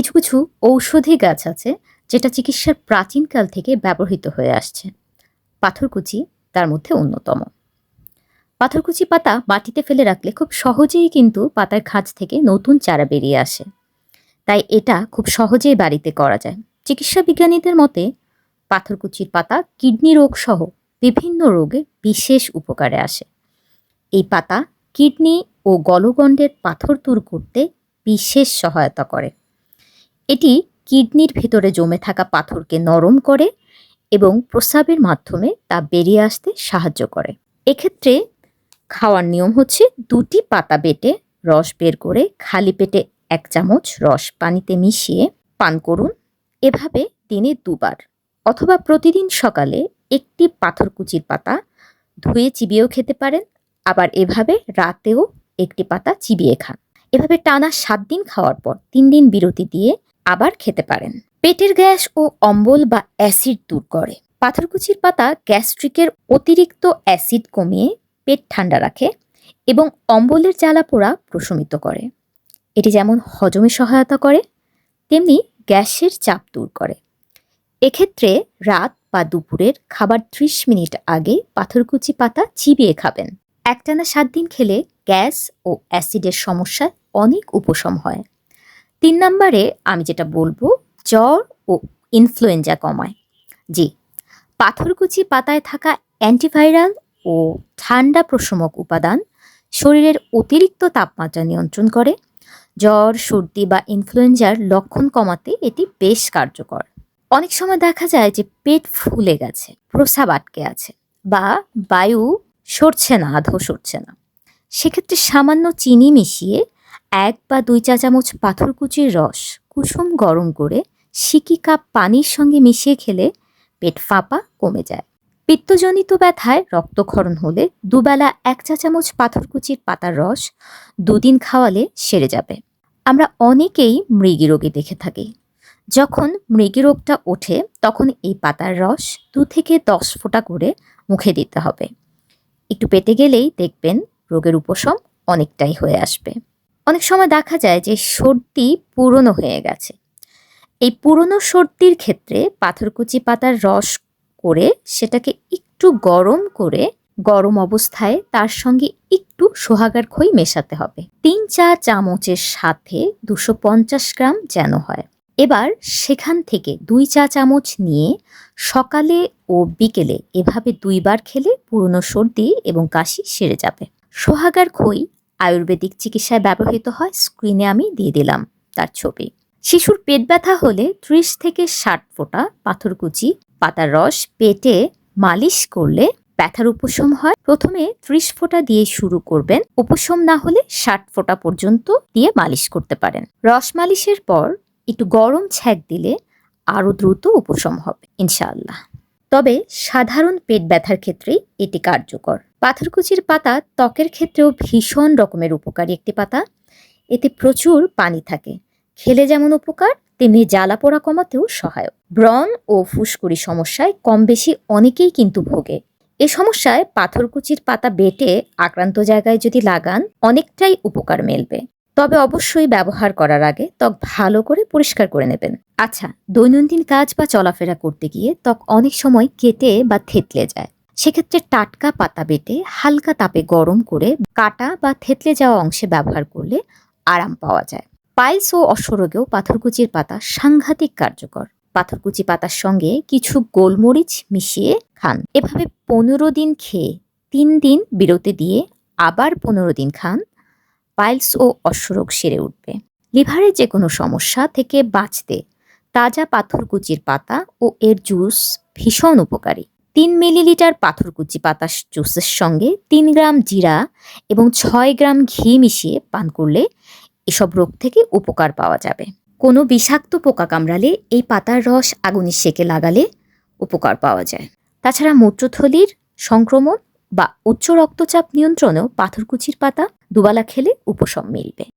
কিছু কিছু ঔষধি গাছ আছে যেটা চিকিৎসার প্রাচীনকাল থেকে ব্যবহৃত হয়ে আসছে। পাথরকুচি তার মধ্যে অন্যতম। পাথরকুচি পাতা মাটিতে ফেলে রাখলে খুব সহজেই কিন্তু পাতার খাঁজ থেকে নতুন চারা বেরিয়ে আসে। তাই এটা খুব সহজেই বাড়িতে করা যায়। চিকিৎসা বিজ্ঞানীদের মতে পাথরকুচির পাতা কিডনি রোগ সহ বিভিন্ন রোগে বিশেষ উপকারে আসে। এই পাতা কিডনি ও গলগণ্ডের পাথর দূর করতে বিশেষ সহায়তা করে। এটি কিডনির ভেতরে জমে থাকা পাথরকে নরম করে এবং প্রস্রাবের মাধ্যমে তা বেরিয়ে আসতে সাহায্য করে। এক্ষেত্রে খাওয়ার নিয়ম হচ্ছে দুটি পাতা বেটে রস বের করে খালি পেটে এক চামচ রস পানিতে মিশিয়ে পান করুন। এভাবে দিনে দুবার অথবা প্রতিদিন সকালে একটি পাথরকুচির পাতা ধুয়ে চিবিয়েও খেতে পারেন, আবার এভাবে রাতেও একটি পাতা চিবিয়ে খান। এভাবে টানা সাত দিন খাওয়ার পর তিন দিন বিরতি দিয়ে আবার খেতে পারেন। পেটের গ্যাস ও অম্বল বা অ্যাসিড দূর করে। পাথরকুচির পাতা গ্যাস্ট্রিকের অতিরিক্ত অ্যাসিড কমিয়ে পেট ঠান্ডা রাখে এবং অম্বলের জ্বালা পোড়া প্রশমিত করে। এটি যেমন হজমে সহায়তা করে, তেমনি গ্যাসের চাপ দূর করে। এক্ষেত্রে রাত বা দুপুরের খাবার ত্রিশ মিনিট আগে পাথরকুচি পাতা চিবিয়ে খাবেন। একটানা সাত দিন খেলে গ্যাস ও অ্যাসিডের সমস্যায় অনেক উপশম হয়। তিন নম্বরে আমি যেটা বলব, জ্বর ও ইনফ্লুয়েঞ্জা কমায়। জি, পাথরকুচি পাতায় থাকা অ্যান্টিভাইরাল ও ঠান্ডা প্রশমক উপাদান শরীরের অতিরিক্ত তাপমাত্রা নিয়ন্ত্রণ করে। জ্বর, সর্দি বা ইনফ্লুয়েঞ্জার লক্ষণ কমাতে এটি বেশ কার্যকর। অনেক সময় দেখা যায় যে পেট ফুলে গেছে প্রসাব আটকে আছে বা বায়ু সরছে না, আধো সরছে না। সেক্ষেত্রে সামান্য চিনি মিশিয়ে এক বা দুই চা চামচ পাথরকুচির রস, কুসুম গরম করে সিকি কাপ পানির সঙ্গে মিশিয়ে খেলে পেট ফাঁপা কমে যায়। পিত্তজনিত ব্যথায় রক্তক্ষরণ হলে দুবেলা এক চা চামচ পাথরকুচির পাতার রস দুদিন খাওয়ালে সেরে যাবে। আমরা অনেকেই মৃগী রোগী দেখে থাকি। যখন মৃগী রোগটা ওঠে, তখন এই পাতার রস দু থেকে দশ ফোঁটা করে মুখে দিতে হবে। একটু পেটে গেলেই দেখবেন রোগের উপশম অনেকটাই হয়ে আসবে। অনেক সময় দেখা যায় যে সর্দি পুরনো হয়ে গেছে। এই পুরনো সর্দির ক্ষেত্রে পাথরকুচি পাতার রস করে সেটাকে একটু গরম করে গরম অবস্থায় তার সঙ্গে একটু সোহাগার খই মেশাতে হবে। তিন চা চামচের সাথে দুশো পঞ্চাশ গ্রাম যেন হয়। এবার সেখান থেকে দুই চা চামচ নিয়ে সকালে ও বিকেলে এভাবে দুইবার খেলে পুরনো সর্দি এবং কাশি সেরে যাবে। সোহাগার খই আয়ুর্বেদিক চিকিৎসায় ব্যবহৃত হয়, স্ক্রিনে আমি দিয়ে দিলাম তার ছবি। শিশুর পেট ব্যথা হলে ত্রিশ থেকে ষাট ফোঁটা পাথরকুচি পাতার রস, পেটে মালিশ করলে ব্যথার উপশম হয়। প্রথমে ত্রিশ ফোঁটা দিয়ে শুরু করবেন, উপশম না হলে ষাট ফোঁটা পর্যন্ত দিয়ে মালিশ করতে পারেন। রস মালিশের পর একটু গরম ছ্যাক দিলে আরও দ্রুত উপশম হবে, ইনশাআল্লাহ। তবে সাধারণ পেট ব্যথার ক্ষেত্রেই এটি কার্যকর। পাথরকুচির পাতা ত্বকের ক্ষেত্রেও ভীষণ রকমের উপকারী একটি পাতা। এতে প্রচুর পানি থাকে। খেলে যেমন উপকার, তেমনি জ্বালা পোড়া কমাতেও সহায়ক। ব্রণ ও ফুসকুড়ি সমস্যায় কম বেশি অনেকেই কিন্তু ভোগে। এ সমস্যায় পাথরকুচির পাতা বেটে আক্রান্ত জায়গায় যদি লাগান, অনেকটাই উপকার মেলবে। তবে অবশ্যই ব্যবহার করার আগে ত্বক ভালো করে পরিষ্কার করে নেবেন। আচ্ছা দৈনন্দিন কাজ বা চলাফেরা করতে গিয়ে ত্বক অনেক সময় কেটে বা থেতলে যায়। সেক্ষেত্রে টাটকা পাতা বেটে হালকা তাপে গরম করে কাটা বা থেতলে যাওয়া অংশে ব্যবহার করলে আরাম পাওয়া যায়। পাইলস ও অসরোগেও পাথরকুচির পাতা সাংঘাতিক কার্যকর। পাথরকুচি পাতার সঙ্গে কিছু গোলমরিচ মিশিয়ে খান। এভাবে পনেরো দিন খেয়ে তিন দিন বিরতি দিয়ে আবার পনেরো দিন খান। পাইলস ও অশ্বরোগ সেরে উঠবে। লিভারের যে কোনো সমস্যা থেকে বাঁচতে তাজা পাথরকুচির পাতা ও এর জুস ভীষণ উপকারী। তিন মিলিলিটার পাথরকুচি পাতা জুসের সঙ্গে তিন গ্রাম জিরা এবং ছয় গ্রাম ঘি মিশিয়ে পান করলে এসব রোগ থেকে উপকার পাওয়া যাবে। কোনো বিষাক্ত পোকা কামড়ালে এই পাতার রস আগুনের সেকে লাগালে উপকার পাওয়া যায়। তাছাড়া মূত্রথলির সংক্রমণ বা উচ্চ রক্তচাপ নিয়ন্ত্রণেও পাথরকুচির পাতা দুবালা খেলে উপশম মিলবে।